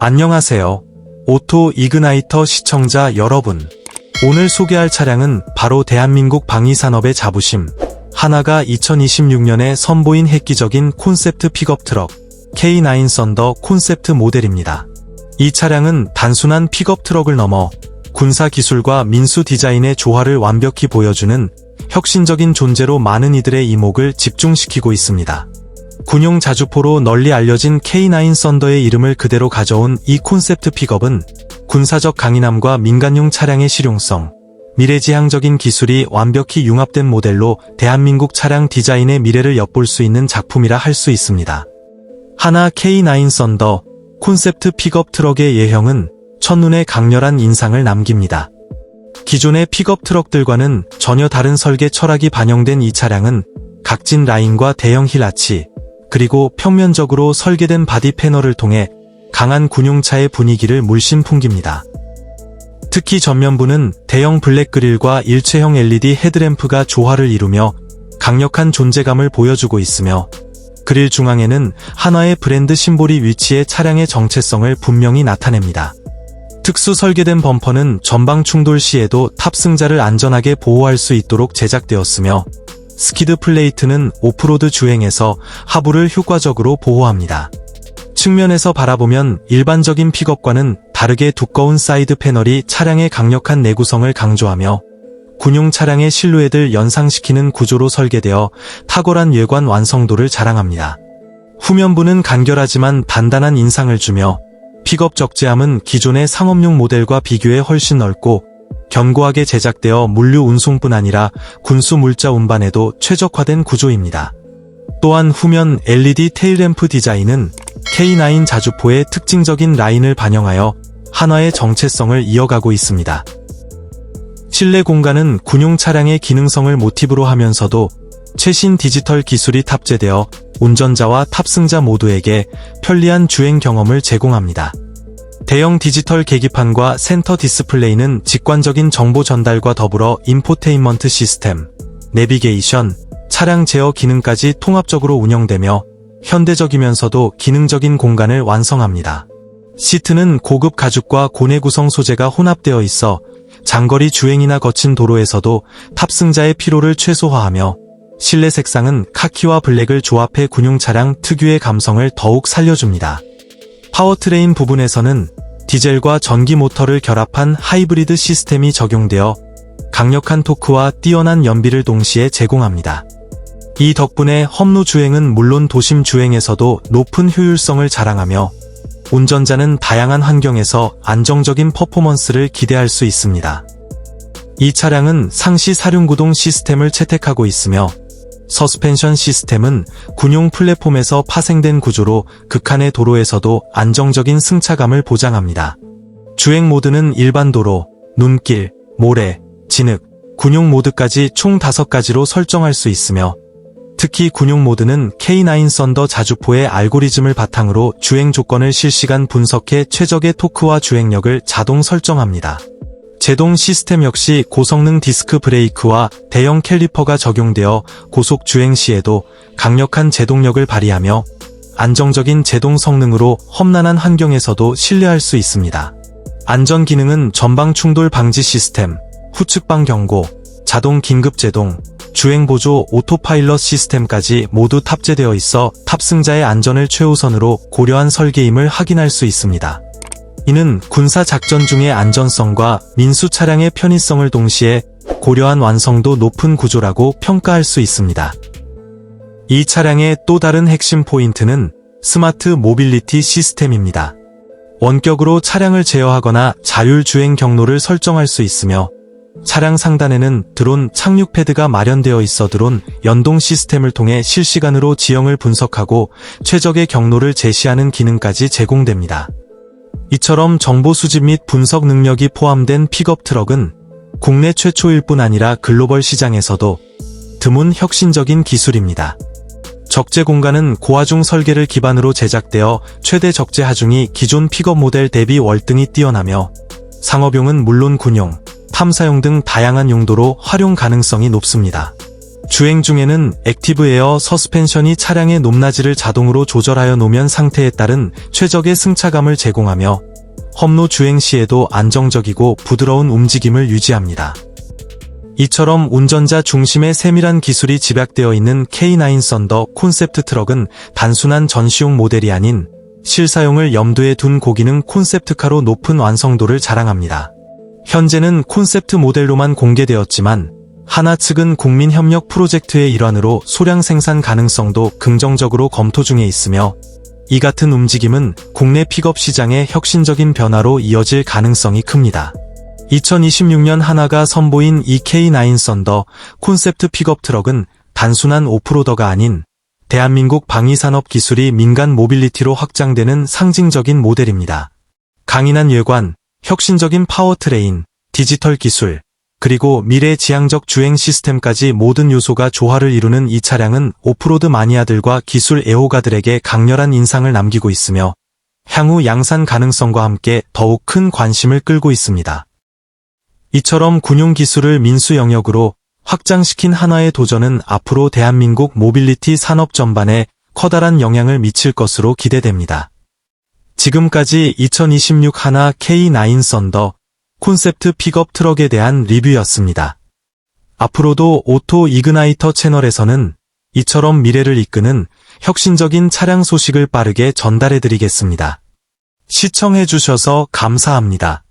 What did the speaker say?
안녕하세요. 오토 이그나이터 시청자 여러분. 오늘 소개할 차량은 바로 대한민국 방위산업의 자부심. 하나가 2026년에 선보인 획기적인 콘셉트 픽업 트럭 K9 썬더 콘셉트 모델입니다. 이 차량은 단순한 픽업 트럭을 넘어 군사 기술과 민수 디자인의 조화를 완벽히 보여주는 혁신적인 존재로 많은 이들의 이목을 집중시키고 있습니다. 군용 자주포로 널리 알려진 K9 썬더의 이름을 그대로 가져온 이 콘셉트 픽업은 군사적 강인함과 민간용 차량의 실용성, 미래지향적인 기술이 완벽히 융합된 모델로 대한민국 차량 디자인의 미래를 엿볼 수 있는 작품이라 할 수 있습니다. 하나 K9 썬더 콘셉트 픽업 트럭의 예형은 첫눈에 강렬한 인상을 남깁니다. 기존의 픽업 트럭들과는 전혀 다른 설계 철학이 반영된 이 차량은 각진 라인과 대형 힐아치, 그리고 평면적으로 설계된 바디 패널을 통해 강한 군용차의 분위기를 물씬 풍깁니다. 특히 전면부는 대형 블랙 그릴과 일체형 LED 헤드램프가 조화를 이루며 강력한 존재감을 보여주고 있으며 그릴 중앙에는 한화의 브랜드 심볼이 위치해 차량의 정체성을 분명히 나타냅니다. 특수 설계된 범퍼는 전방 충돌 시에도 탑승자를 안전하게 보호할 수 있도록 제작되었으며 스키드 플레이트는 오프로드 주행에서 하부를 효과적으로 보호합니다. 측면에서 바라보면 일반적인 픽업과는 다르게 두꺼운 사이드 패널이 차량의 강력한 내구성을 강조하며 군용 차량의 실루엣을 연상시키는 구조로 설계되어 탁월한 외관 완성도를 자랑합니다. 후면부는 간결하지만 단단한 인상을 주며 픽업 적재함은 기존의 상업용 모델과 비교해 훨씬 넓고 견고하게 제작되어 물류 운송뿐 아니라 군수 물자 운반에도 최적화된 구조입니다. 또한 후면 LED 테일램프 디자인은 K9 자주포의 특징적인 라인을 반영하여 한화의 정체성을 이어가고 있습니다. 실내 공간은 군용 차량의 기능성을 모티브로 하면서도 최신 디지털 기술이 탑재되어 운전자와 탑승자 모두에게 편리한 주행 경험을 제공합니다. 대형 디지털 계기판과 센터 디스플레이는 직관적인 정보 전달과 더불어 인포테인먼트 시스템, 내비게이션, 차량 제어 기능까지 통합적으로 운영되며 현대적이면서도 기능적인 공간을 완성합니다. 시트는 고급 가죽과 고내 구성 소재가 혼합되어 있어 장거리 주행이나 거친 도로에서도 탑승자의 피로를 최소화하며 실내 색상은 카키와 블랙을 조합해 군용 차량 특유의 감성을 더욱 살려줍니다. 파워트레인 부분에서는 디젤과 전기 모터를 결합한 하이브리드 시스템이 적용되어 강력한 토크와 뛰어난 연비를 동시에 제공합니다. 이 덕분에 험로 주행은 물론 도심 주행에서도 높은 효율성을 자랑하며 운전자는 다양한 환경에서 안정적인 퍼포먼스를 기대할 수 있습니다. 이 차량은 상시 사륜구동 시스템을 채택하고 있으며 서스펜션 시스템은 군용 플랫폼에서 파생된 구조로 극한의 도로에서도 안정적인 승차감을 보장합니다. 주행 모드는 일반 도로, 눈길, 모래, 진흙, 군용 모드까지 총 5가지로 설정할 수 있으며 특히 군용 모드는 K9 썬더 자주포의 알고리즘을 바탕으로 주행 조건을 실시간 분석해 최적의 토크와 주행력을 자동 설정합니다. 제동 시스템 역시 고성능 디스크 브레이크와 대형 캘리퍼가 적용되어 고속 주행 시에도 강력한 제동력을 발휘하며 안정적인 제동 성능으로 험난한 환경에서도 신뢰할 수 있습니다. 안전 기능은 전방 충돌 방지 시스템, 후측방 경고, 자동 긴급 제동, 주행 보조 오토파일럿 시스템까지 모두 탑재되어 있어 탑승자의 안전을 최우선으로 고려한 설계임을 확인할 수 있습니다. 이는 군사 작전 중의 안전성과 민수 차량의 편의성을 동시에 고려한 완성도 높은 구조라고 평가할 수 있습니다. 이 차량의 또 다른 핵심 포인트는 스마트 모빌리티 시스템입니다. 원격으로 차량을 제어하거나 자율주행 경로를 설정할 수 있으며 차량 상단에는 드론 착륙 패드가 마련되어 있어 드론 연동 시스템을 통해 실시간으로 지형을 분석하고 최적의 경로를 제시하는 기능까지 제공됩니다. 이처럼 정보 수집 및 분석 능력이 포함된 픽업 트럭은 국내 최초일 뿐 아니라 글로벌 시장에서도 드문 혁신적인 기술입니다. 적재 공간은 고하중 설계를 기반으로 제작되어 최대 적재 하중이 기존 픽업 모델 대비 월등히 뛰어나며 상업용은 물론 군용, 탐사용 등 다양한 용도로 활용 가능성이 높습니다. 주행 중에는 액티브 에어 서스펜션이 차량의 높낮이를 자동으로 조절하여 노면 상태에 따른 최적의 승차감을 제공하며 험로 주행 시에도 안정적이고 부드러운 움직임을 유지합니다. 이처럼 운전자 중심의 세밀한 기술이 집약되어 있는 K9 썬더 콘셉트 트럭은 단순한 전시용 모델이 아닌 실사용을 염두에 둔 고기능 콘셉트카로 높은 완성도를 자랑합니다. 현재는 콘셉트 모델로만 공개되었지만 하나 측은 국민협력 프로젝트의 일환으로 소량 생산 가능성도 긍정적으로 검토 중에 있으며 이 같은 움직임은 국내 픽업 시장의 혁신적인 변화로 이어질 가능성이 큽니다. 2026년 하나가 선보인 이 K9 썬더 콘셉트 픽업 트럭은 단순한 오프로더가 아닌 대한민국 방위산업 기술이 민간 모빌리티로 확장되는 상징적인 모델입니다. 강인한 외관, 혁신적인 파워트레인, 디지털 기술, 그리고 미래 지향적 주행 시스템까지 모든 요소가 조화를 이루는 이 차량은 오프로드 마니아들과 기술 애호가들에게 강렬한 인상을 남기고 있으며 향후 양산 가능성과 함께 더욱 큰 관심을 끌고 있습니다. 이처럼 군용 기술을 민수 영역으로 확장시킨 하나의 도전은 앞으로 대한민국 모빌리티 산업 전반에 커다란 영향을 미칠 것으로 기대됩니다. 지금까지 2026 하나 K9 썬더 콘셉트 픽업 트럭에 대한 리뷰였습니다. 앞으로도 오토 이그나이터 채널에서는 이처럼 미래를 이끄는 혁신적인 차량 소식을 빠르게 전달해드리겠습니다. 시청해주셔서 감사합니다.